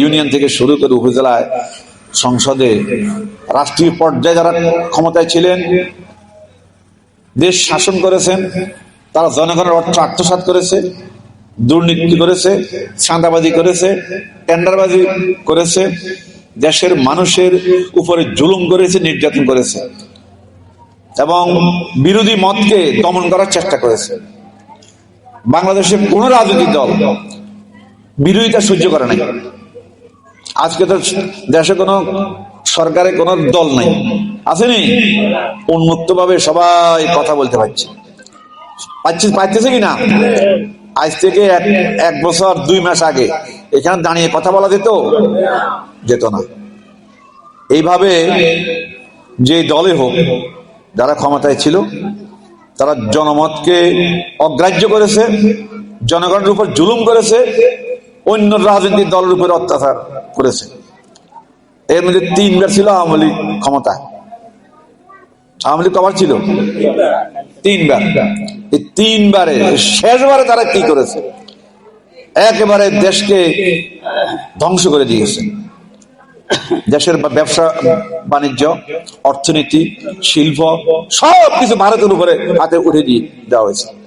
Union থেকে শুরু করে উপজেলায় সংসদে রাষ্ট্রীয় পর্যায়ে যারা ক্ষমতায় ছিলেন, দেশ শাসন করেছেন, তারা জনগণের অর্থ আত্মসাৎ করেছে, দুর্নীতি করেছে, চাঁদাবাজি করেছে, টেন্ডারবাজি করেছে, দেশের মানুষের উপরে জুলুম করেছে, নির্যাতন করেছে এবং বিরোধী মতকে দমন করার চেষ্টা করেছে। বাংলাদেশের কোন রাজনৈতিক দল বিরোধিতা সহ্য করে নাই। আজকে তো দেশে কোনো সরকারে কোনো দল নাই। আসেনি? উন্মুক্ত ভাবে সবাই কথা বলতে পারছে। পাচ্ছে পাইতেছে কি না? আজ থেকে এক এক বছর, দুই মাস আগে এখানে দাঁড়িয়ে কথা বলা যেত? যেত না। এইভাবে যে দলে হোক, যারা ক্ষমতায় ছিল, তারা জনমতকে অগ্রাহ্য করেছে, জনগণের উপর জুলুম করেছে অন্য রাজনৈতিক দলের উপর অত্যাচার করেছে। এর মধ্যে তিনবার ছিল আওয়ামী লীগ ক্ষমতা আওয়ামী লীগ কবার ছিল? তিনবার। তিনবারে, শেষবারে তারা কি করেছে? একেবারে দেশকে ধ্বংস করে দিয়েছে। দেশের ব্যবসা, বাণিজ্য, অর্থনীতি, শিল্প সব কিছু ভারতের উপরে হাতে উঠে দিয়ে দেওয়া হয়েছে।